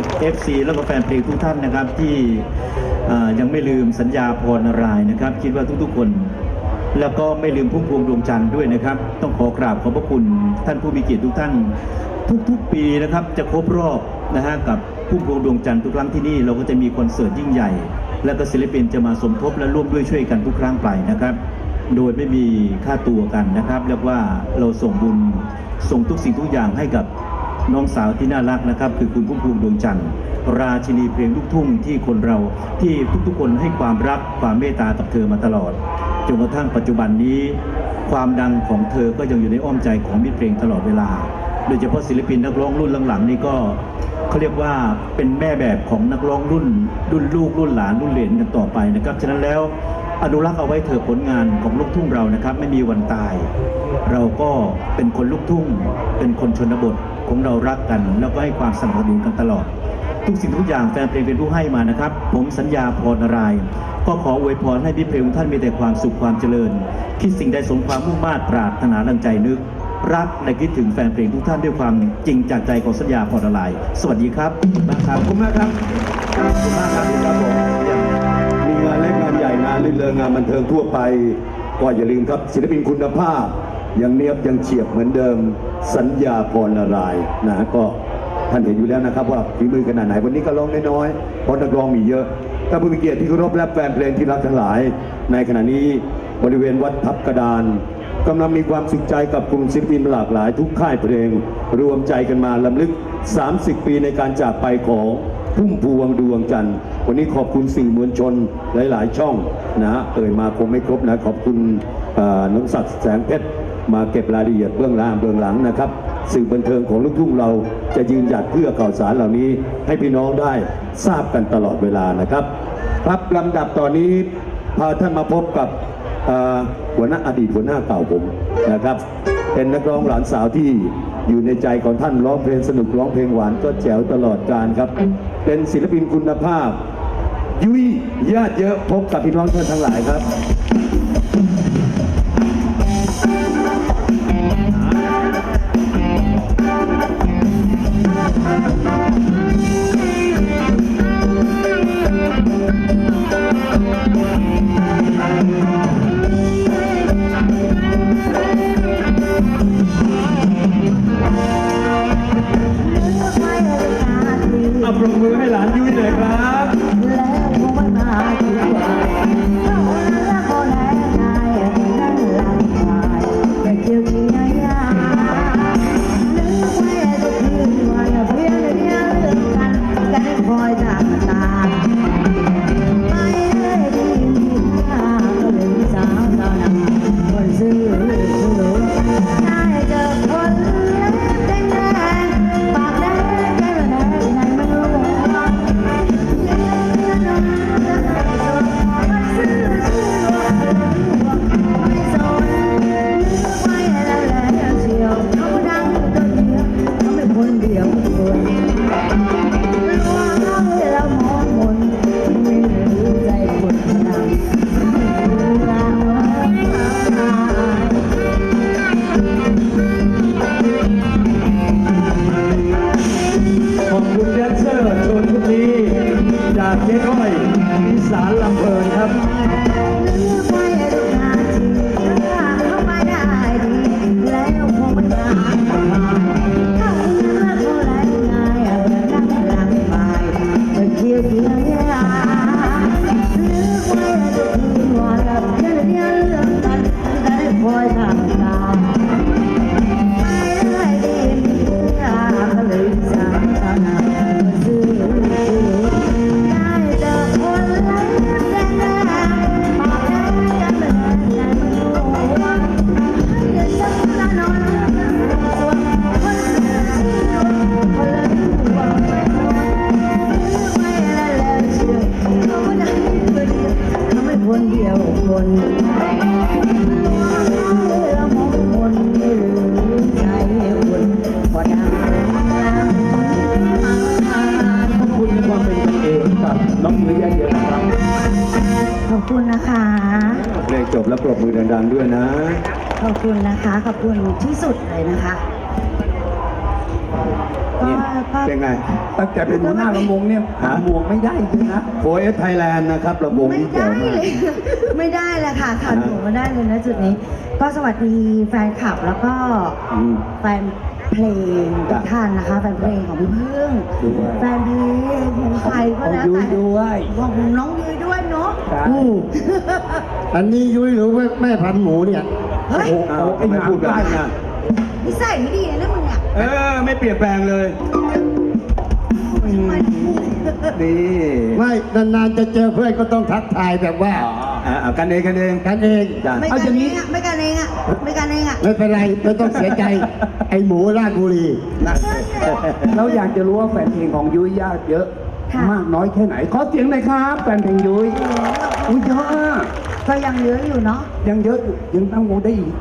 แล้วก็เอฟซีแล้วก็แฟนเพลงทุกท่านนะครับที่ยังไม่ลืมสัญญาพรนารายนะครับ คิดว่าทุกๆคน แล้วก็ไม่ลืมพุ่มพวงดวงจันทร์ด้วยนะครับ ต้องขอกราบขอบพระคุณท่านผู้มีเกียรติทุกท่าน ทุกๆปีนะครับจะครบรอบนะฮะกับพุ่มพวงดวงจันทร์ทุกครั้งที่นี่เราก็จะมีคอนเสิร์ตยิ่งใหญ่ แล้วก็ศิลปินจะมาสมทบและร่วมด้วยช่วยกันทุกครั้งไปนะครับ โดยไม่มีค่าตัวกันนะครับเรียกว่าเราส่งบุญส่งทุกสิ่งทุกอย่างให้กับ น้องสาวที่น่ารักนะครับ คือคุณพุ่มพวงดวงจันทร์ราชินีเพลงลูกทุ่งที่คนเราที่ทุกๆคนให้ความรักความเมตตากับเธอมาตลอดจนกระทั่งปัจจุบันนี้ ความดังของเธอก็ยังอยู่ในอ้อมใจของมิตรเพลงตลอดเวลา โดยเฉพาะศิลปินนักร้องรุ่นหลังๆนี่ก็เขาเรียกว่าเป็นแม่แบบของนักร้องรุ่น รุ่นลูกรุ่นหลานรุ่นเหลนกันต่อไปนะครับฉะนั้นแล้วอนุรักษ์เอาไว้เถอะผลงานของลูกทุ่งเรานะครับ ไม่มีวันตาย เราก็เป็นคนลูกทุ่ง เป็นคนชนบท ของเรารักกัน แล้วก็ให้ความสนับสนุนกันตลอด ทุกสิ่งทุกอย่างแฟนเพลงเป็นผู้ให้มานะครับ ผมสัญญาพรนารายก็ขออวยพรให้พี่เพลงท่านมีแต่ความสุขความเจริญ คิดสิ่งใดสมความมุ่งมา่ปรารถนาดังใจนึก รักและคิดถึงแฟนเพลงทุกท่านด้วยความจริงจากใจของสัญญาพรนารายสวัสดีครับขอบคุณมากครับขอบคุณมากครับครับผมมีงานเล็กงานใหญ่งานลื่นเริงงานบันเทิงทั่วไป ก็อย่าลืมครับศิลปินคุณภาพยังเนียบยังเฉียบเหมือนเดิม สัญญาพรนารายนะก็ท่านเห็นอยู่แล้วนะครับว่าฝีมือขนาดไหนวันนี้ก็ร้องน้อยๆเพราะนักร้องมีเยอะท่านผู้มีเกียรติที่เคารพและแฟนเพลงที่รักทั้งหลาย ในขณะนี้บริเวณวัดทับกระดานกำลังมีความสุขใจกับกลุ่มศิลปินหลากหลายทุกค่ายเพลง รวมใจกันมาลำลึก 30 ปีในการจากไปของพุ่มพวงดวงจันทร์วันนี้ขอบคุณสื่อมวลชนหลาย ๆ ช่องนะเอ่ยมาคงไม่ครบนะขอบคุณน้องศักดิ์แสงเพชร มาเก็บรายละเอียดเบื้องล่างเบื้องหลังนะครับ สื่อบันเทิงของลูกทุ่งเราจะยืนหยัดเพื่อข่าวสารเหล่านี้ ให้พี่น้องได้ทราบกันตลอดเวลานะครับ ครับลำดับตอนนี้พาท่านมาพบกับหัวหน้าอดีตหัวหน้าเก่าผมนะครับ เป็นนักร้องหลานสาวที่อยู่ในใจของท่านร้องเพลงสนุกร้องเพลงหวานก็แจ๋วตลอดการครับ เป็นศิลปินคุณภาพ ยุ้ยญาติเยอะพบกับพี่น้องท่านทั้งหลายครับ พิสารลำเพลินครับ ขอบคุณนะคะ ขอบคุณที่สุดเลยนะคะขนี่ก็เป็นไง ตั้งแต่เป็นหัวหน้าลำวงเนี่ยหาหมวกไม่ได้เลยนะโฟเอสไทยแลนด์นะครับระบบไม่นี้แจ๋ได้วมากเลยไม่ได้เลยค่ะขาดหนูไม่ได้เลยนะจุดนี้ ก็สวัสดีแฟนคลับแล้วก็อืมแฟนเพลงทุกท่านนะคะแฟนเพลงของพี่พึ่งด้วยแฟนเพลงของใครก็แล้วของยุ้แต่ยด้วยของน้องยุ้ยด้วยเนาะอืมอันนี้ยุ้ยหรือว่าแม่พันธุ์หมูเนี่ย เฮ้ยโอ้อ้าวไอ้ไม่หางพูดแบบได้นั้นนะนะนิสัยไม่ดีนะมึงเนี่ยเออ ไม่เปลี่ยนแปลงเลยทำไมนี่ไม่นานๆจะเจอเพื่อนก็ต้องทักทายแบบว่าอ่าเอากันเองกันเองกันเองจ้ะไม่กันเองอะไม่กันเองอะไม่กันเองอะไม่เป็นไรไม่ต้องเสียใจ ไอหมูราชบุรีเราอยากจะรู้ว่าแฟนเพลงของยุ้ยญาติเยอะค่ะมากน้อยแค่ไหน ขอเสียงหน่อยครับ แฟนเพลงยุ้ยอุ้ยเยอะอะ ก็ยังเหลืออยู่เนาะ ยังเยอะอยู่ยังตั้งวงได้อีก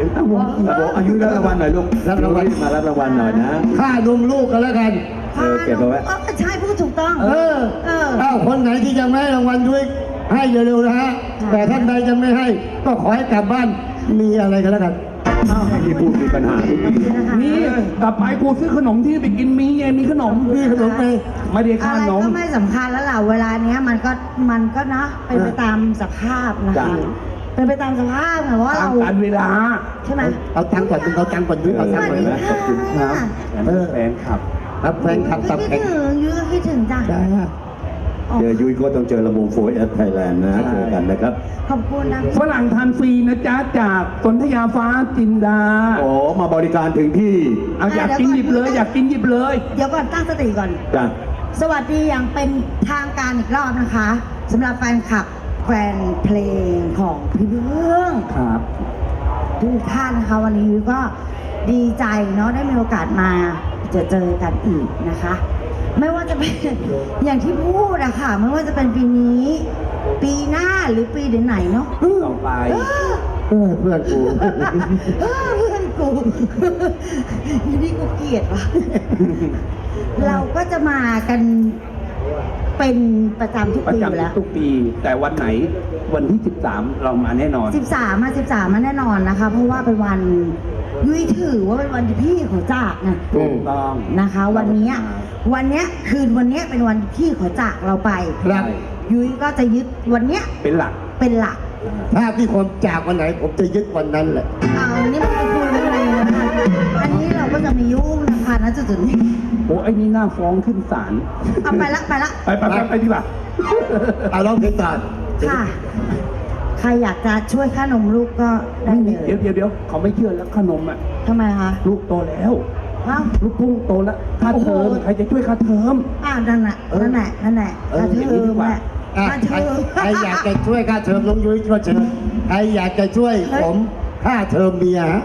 ยังตั้งวงอีกระบบอายุรับรางวัลหน่อยลูกรับรางวัลมารับรางวัลหน่อยนะค่านมลูกกันแล้วกันเออเก็บเอาไว้ออใช่พูดถูกต้อง เออเอออ้าวคนไหนที่ยังไม่ให้รางวัลยุ้ยให้เร็วๆนะฮะแต่ท่านใดยังไม่ให้ ก็ขอให้กลับบ้านมีอะไรกันแล้วกันอ้าวที่พูดมีปัญหาทุกทีนะคะนี่กลับไปกูซื้อขนมที่ไปกินมีไงมีขนมมีขนมไปไม่ได้อะค่าไรนมก็ไม่สำคัญแล้วล่ะเวลาเนี้ยมัน ก็มันก็นะเป็นไปตามสภาพนะคะจ้ะเป็นไปตามสภาพค่ะว่าตาเรามการเวลา ใช่ไหม เอาตังค์ก่อนเอาตังค์ก่อนยุ้ยเอาสตังวัค์สก่อนดีนะค่ะครับเออแฟนคลับครับแฟนคลับตับคิแข็ดงถึงยื้อคิดถึงจ้ะจ้าอ๋อเจอยุ้ยก็ต้องเจอระบบโฟเอสไทยแลนด์นะเจอกันนะครับ ขอบคุณนะฝรั่งทานฟรีนะจ๊ะจากสนธยาฟ้าจินดาโอ้มาบริการถึงที่เอาอยากกินหยิบเลย อยากกินหยิบเลย เดี๋ยวก่อนตั้งสติก่อน จ้ะ สวัสดีอย่างเป็นทางการอีกรอบนะคะสำหรับแฟนคลับแฟนเพลงของพี่เบื้องครับ ทุกท่านนะคะวันนี้ก็ดีใจเนาะได้มีโอกาสมาเจอเจอกันอีกนะคะ ไม่ว่าจะเป็นอย่างที่พูดอะค่ะไม่ว่าจะเป็นปีนี้ ปีหน้าหรือปีไหนๆเนาะต่อไป เออเออเพื่อนกู เออเพื่อน กูอีนี่กูเกลียดว่ะเราก็จะมากันเป็นประจำทุกประปีอยู่แล้วจำทุกปี แต่วันไหนวันที่ 13 เรามาแน่นอนสิบสามมาสิบสามมาแน่นอนนะคะ เพราะว่าเป็นวันยุ้ยถือว่าเป็นวันที่พี่ของจากไงถูกต้อง นะคะ วันเนี้ยวันเนี้ยคืนวันเนี้ยเป็นวันที่พี่ขอจากเราไป ครับ ยุ้ยก็จะยึดวันเนี้ยเป็นหลัก เป็นหลัก ถ้าพี่คนจากวันไหนผมจะยึดวันนั้นแหละ เอาอันนี้มันคุยกันเลยน จะไมียุ่งนะคะณจุดๆนี้โอ้ไอ้นี่น่าฟ้องขึ้นศาลเอาไปละไปละ ไปไปไปไปดีกว่าเอาร้องเพลงก่อนค่ะ ใครอยากจะช่วยค่านมลูกก็ได้เลยเดี๋ยวเดี๋ยวเดี๋ยวเขาไม่เชื่อแล้วขนมอะ ทำไมคะลูกโตแล้ว เอ้า ลูกพุ่งโตแล้วค่าเทอมโอ้โห ใครจะช่วยค่าเทอมอ่านั่นแหละนั่นแหละนั่นแหละเออ กระอย่างเทินี้ดีมกว่าแหละอะกระใครเทิมใครอยากจะช่วยค่าเทอมน้องยุ้ยก็เชิญใครอยากจะช่วยผมค่าเทอมเมียฮะ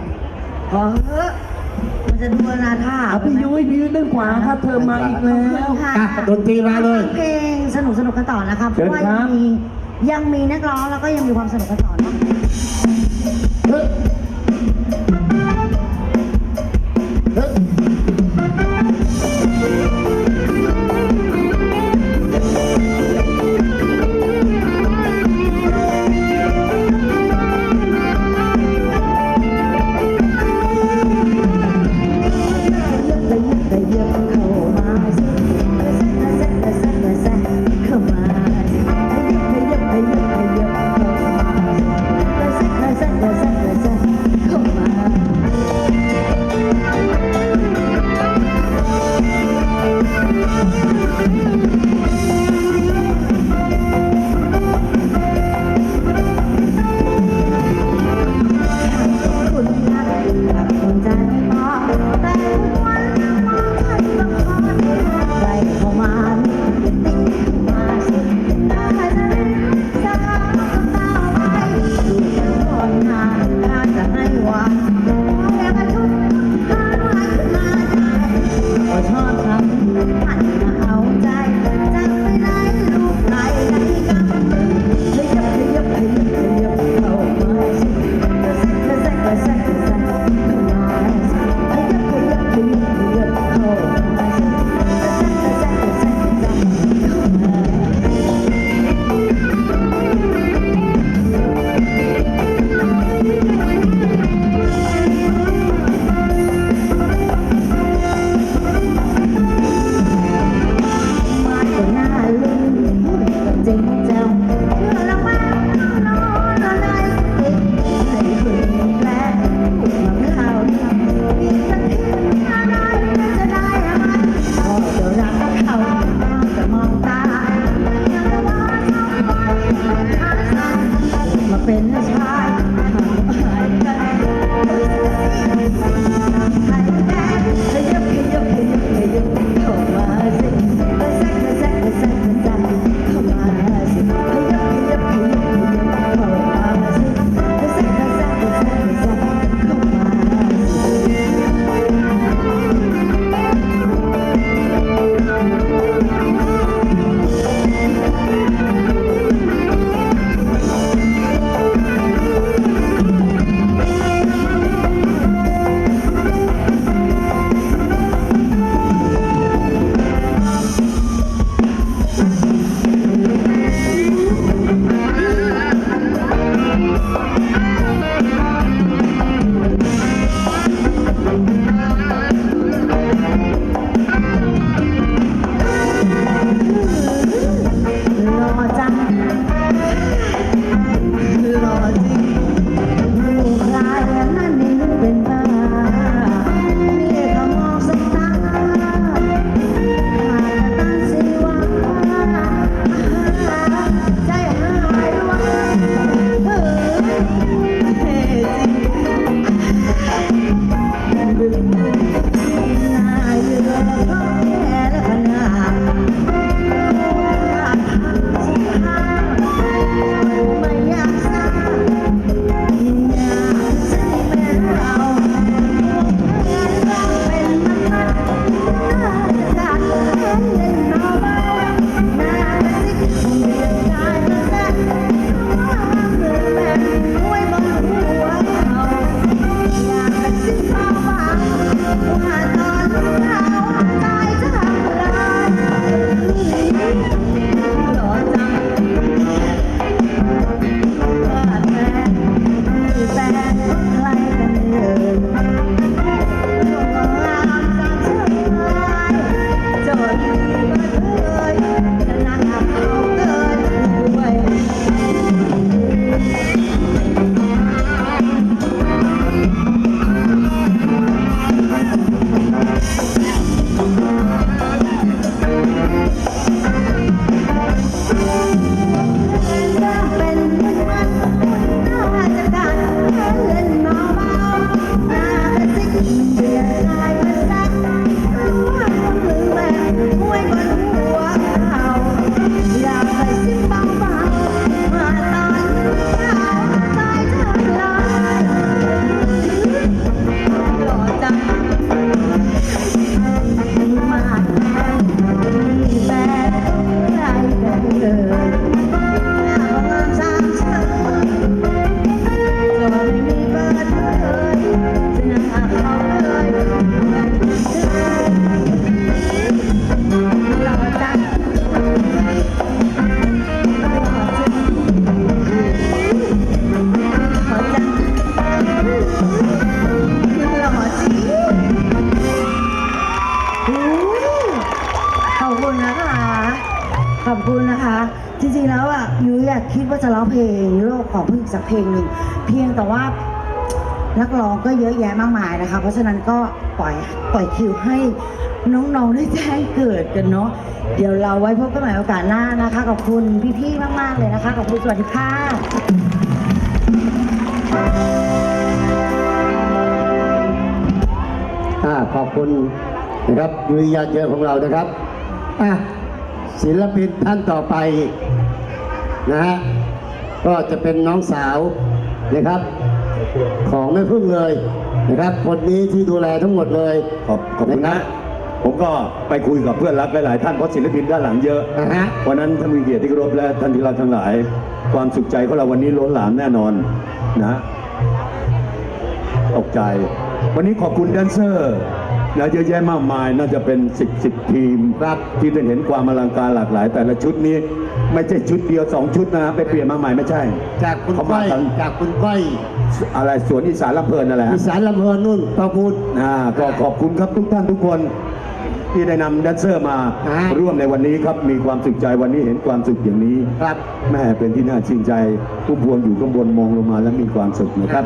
ขอเถอะ มันจะดูนาท่าเอาพี่ยุ้ยพี่ยุ้ยเล่นกว่าค่าเทอมมาอีกแล้วค่ะอะดนตรีมาเลยเพลงสนุกสนุกกันต่อนะคะเพเชิญราะว่าครัยับ งมียังมีนักร้องแล้วก็ยังมีความสนุกกันต่อเนาะเฮ้ย yeah. ขอบคุณนะคะ จริงๆแล้วอะยุ้ยอยากคิดว่าจะร้องเพลงโลกของพึ่งสักเพลงหนึ่งเพียงแต่ว่านักร้องก็เยอะแยะมากมายนะคะ เพราะฉะนั้นก็ปล่อยปล่อยคิวให้น้องๆได้แจ้งเกิดกันเนาะเดี๋ยวเราไว้พบกันใหม่โอกาสหน้านะคะ ขอบคุณพี่ๆมากๆเลยนะคะ ขอบคุณสวัสดีค่ะอ่าขอบคุณนะครับยุยยาเยอของเรานะครับอะ ศิลปินท่านต่อไปนะฮะก็จะเป็นน้องสาวนะครับ ของแม่พึ่งเลยนะครับคนนี้ที่ดูแลทั้งหมดเลยขอบขอบคุณนะ ผมก็ไปคุยกับเพื่อนรักหลายๆท่านเพราะศิลปินด้านหลังเยอะนะฮะวันนั้นท่านมีเกียรติที่เคารพและท่านที่รักทั้งหลาย ความสุขใจของเราวันนี้ล้นหลามแน่นอนนะตกใจ วันนี้ขอบคุณแดนเซอร์ นะเยอะแยะมากมายน่าจะเป็นสิบสิบทีมครับที่ได้เห็นความอลังการหลากหลาย แต่ละชุดนี้ไม่ใช่ชุดเดียวสองชุดนะไปเปลี่ยนมาใหม่ไม่ใช่จากคุณเขาก้มาอยทั้งจากคุณก้อยอะไรสวนอีสานลำเพลินนั่นแหละอีสานลำเพลินนุ่นประพูดอ่าก็ขอบคุณครับทุกท่านทุกคนที่ได้นำแดนเซอร์มาอ่าร่วมในวันนี้ครับมีความสุขใจวันนี้เห็นความสุขอย่างนี้ครับแม่เป็นที่น่าชื่นใจผู้พวงอยู่ข้างบนมองลงมาแล้วมีความสุขนะครับ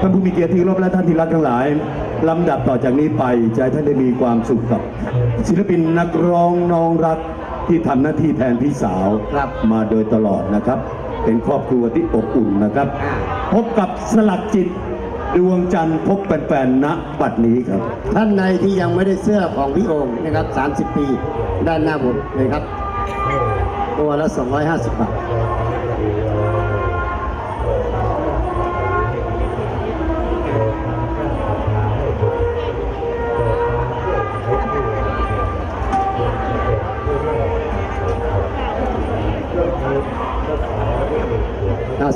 ท่านผู้มีเกียรติที่เคารพและท่านที่รักทั้งหลาย ลำดับต่อจากนี้ไปจะให้ท่านได้มีความสุขกับ ศิลปินนักร้องน้องรักที่ทำหน้าที่แทนพี่สาวครับมาโดยตลอดนะครับ เป็นครอบครัวที่อบอุ่นนะครับอ่าพบกับสลักจิตดวงจันทร์พบแฟนๆณบัดนี้ครับ ท่านในที่ยังไม่ได้เสื้อของพี่โองค์นะครับ 30 ปี ด้านหน้าผมเลยครับ ตัวละ 250 บาท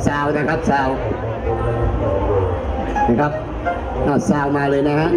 ซาวนะครับซาวนะครับเอาซาวมาเลยนะฮะ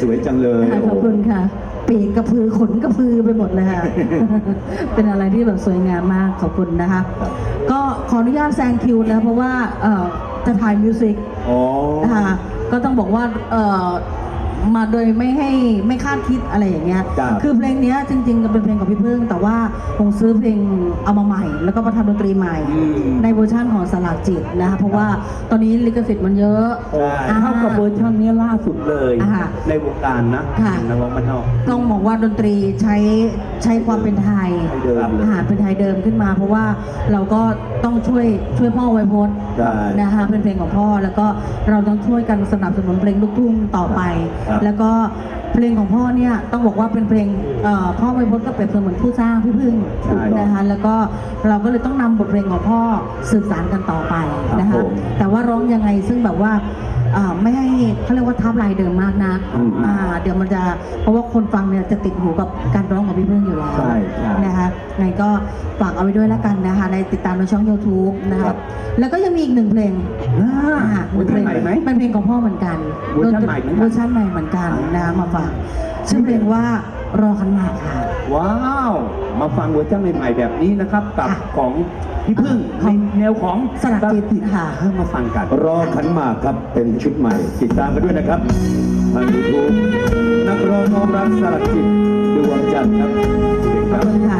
สื้อสวยจังเลยค่ะขอบคุณค่ะ ปีกกระพือขนกระพือไปหมดเลยค่ะ เป็นอะไรที่แบบสวยงามมากขอบคุณนะคะ ก็ขออนุญาตแซงคิวนะเพราะว่าเอ่อจะถ่ายมิวสิกอ๋อนะคะก็ต้องบอกว่าเอ่อ มาโดยไม่ให้ไม่คาดคิดอะไรอย่างเงี้ยครับคือเพลงเนี้ยจริงๆก็เป็นเพลงของพี่พึ่ง แต่ว่าผมซื้อเพลงเอามาใหม่ แล้วก็มาทำดนตรีใหม่อืมในเวอร์ชันของสลักจิตนะคะเพราะว่าตอนนี้ลิขสิทธิ์มันเยอะใช่อ่เท่ากับเวอร์ชันนี้ล่าสุดเลย อ่าในวงการนะค่ะ นักร้องบ้านนอกต้องบอกว่าดนตรีใช้ใช้ความเป็นไทยไทยเดิมเลย อาหารเป็นไทยเดิมขึ้นมาเพราะว่าเราก็ต้องช่วยช่วยพ่อไวยพจน์ใช่นะคะเป็นเพลงของพ่อแล้วก็เราต้องช่วยกันสนับสนุนเพลงลูกทุ่งต่อไป ครับแล้วก็เพลงของพ่อเนี่ยต้องบอกว่าเป็นเพลงเอ่อพ่อไวยพจน์ก็เปรียบเสมือนผู้สร้างพี่พึ่งใช่นะคะแล้วก็เราก็เลยต้องนำบทเพลงของพ่อสืบสานกันต่อไปนะครัคะบผม แต่ว่าร้องยังไงซึ่งแบบว่าเอ่อไม่ให้เขาเรียกว่าทับลายเดิมมากนะอืมอ่าเดี๋ยวมันจะเพราะว่าคนฟังเนี่ยจะติดหูกับการร้องของพี่พึ่งอยู่แล้วใช่ใช่นะคะไงก็ฝากเอาไว้ด้วยแล้วกันนะคะในติดตามในช่อง YouTube นะครัคะบแล้วก็ยังมีอีกหนึ่งเพลงอ่าอ่าเวอร์ชันใหม่ไหมเป็นเพลงของพ่อเหมือนกันเวอร์ชันใหม่เหมือนกันเวอร์ชันใหม่เหมือนกันนะคะมาฝากชื่อเพลงว่ารอคันหมากค่ะ ว้าว มาฟังเวอร์ชันใหม่ๆแบบนี้นะครับ กับค่ะของพี่พึ่งของในแนวของสลักจิตค่ะเพิ่มมาฟังกัน รอขันหมากครับเป็นชุดใหม่ ติดตามกันด้วยนะครับทางยูทูบนักร้องน้องรักสลักจิตดวงจันทร์ครับเชิญคขอรับบ คุณค่ะ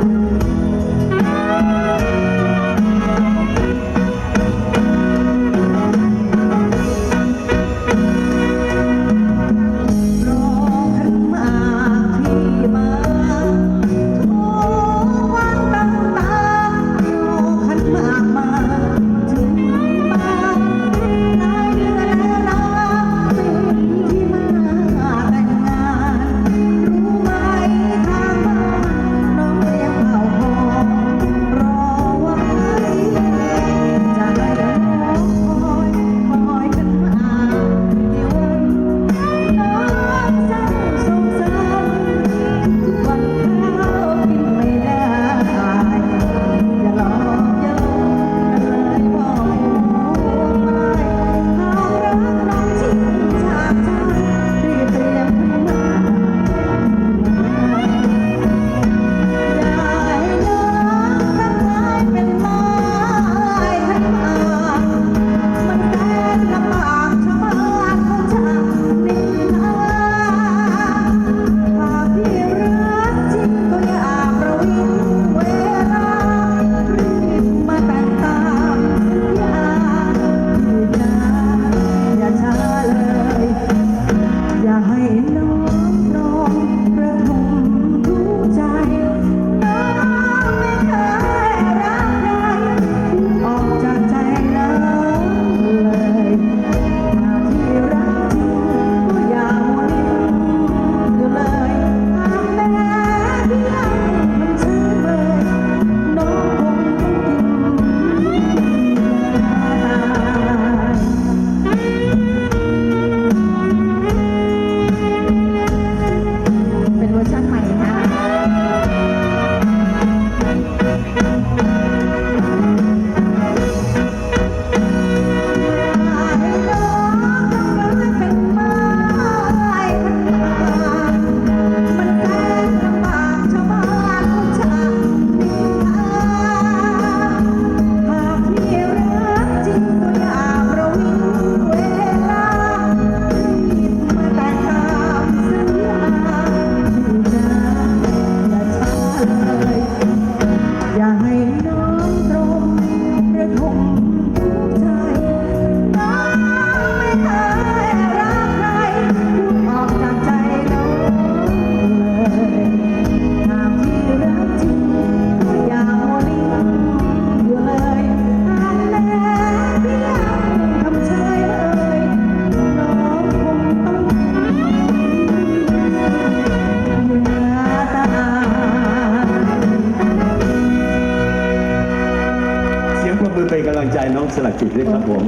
สลักจิตด้วยครับผม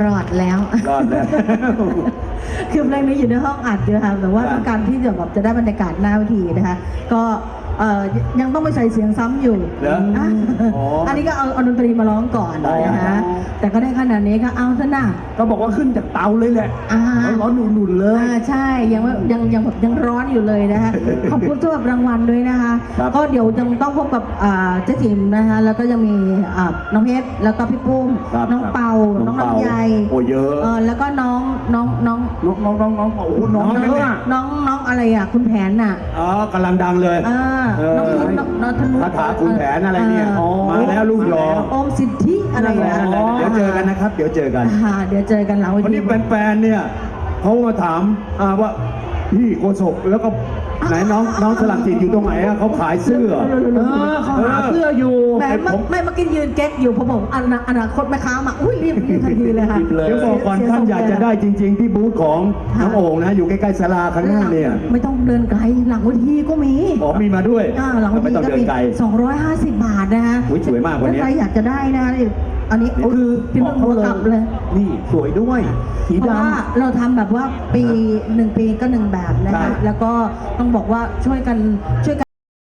รอดแล้ว รอดแล้ว คือเพลงนี้อยู่ในห้องอัดอยู่ค่ะแต่ว่าครับต้องการที่จะแบบจะได้บรรยากาศหน้าเวทีนะคะ ก็ เอ่อยังต้องไปใส่เสียงซ้ำอยู่เหรออะอ๋ออั อันนี้ก็เอาเอาดนตรีมาร้องก่อนได้นะครัคะบแต่ก็ได้ขนาดนี้ก็เอาซะนะ ก็บอกว่าขึ้นจากเตาเลยแหละอ่า ร้อนๆหนุ่นๆเลย อ่าใช่ยังไม่ยังยังแบบยังร้อนอยู่เลยนะคะ ขอบคุณสำหรับรางวัลด้วยนะคะ ครับก็เดี๋ยวยังต้องพบกับอ่าเจ๊จิ๋มนะคะ แล้วก็ยังมีอ่าน้องเพชรแล้วก็พี่ปุ้มครับน้องครับเปาน้องน้องเปาลำไยโอ้เยอะเออแล้วก็น้องน้องน้องน้องน้องน้องน้องโอ้โหน้องน้องเยอะอะน้องน้องอะไรอะคุณแผนน่ะอ๋อกำลังดังเลยอ่าเออ น้องน้องน้องธนุคาถาขุนแผนอะไรเนี่ยามาแล้วลูกรอโอมสิทธิอะไรนั่นแหละนะนั่นแหละเดี๋ยวเจอกันนะครับ เดี๋ยวเจอกัน อ่าเดี๋ยวเจอกันหลังเววันทีนี้แฟนๆเนี่ยเขามาถามอ่าว่าพี่โกศกแล้วก็ ไหนน้องน้องสลักจิตอยู่ตรงไหนอะเขาขายเสื้อ เออเขาหาเสื้ออยู่ แหมเมื่อไม่เมื่อกี้ยืนเก๊กอยู่พอบอกอนาอนาคตแม่ค้ามาอุ้ยรีบรีบทันทีเลยค่ะรีบเลยเดี๋ยวบอกก่อนเสียท่านทรงอยากจะได้จริง ๆ ที่บูธของน้องโอ่งนะ อยู่ใกล้ๆศาลาข้างหน้าเนี่ยไม่ต้องเดินไกลหลังเวทีก็มีอ๋อมีมาด้วยอ่าหลังเวไม่ทีต้องก็เดินมีไกล 250 บาทนะคะอุ๊ยสวยมากวันนี้ถ้ใครอยากจะได้นะ คะนี่อันนี้คือพี่บนุ่อกนเขาหัวเลกลับเลยยนี่สวยด้วย สีเพราะดำว่าเราทำแบบว่าปีหนึ่งปีก็หนึ่งแบบนะใช่คะแล้วก็ต้องบอกว่าช่วยกันช่วยกัน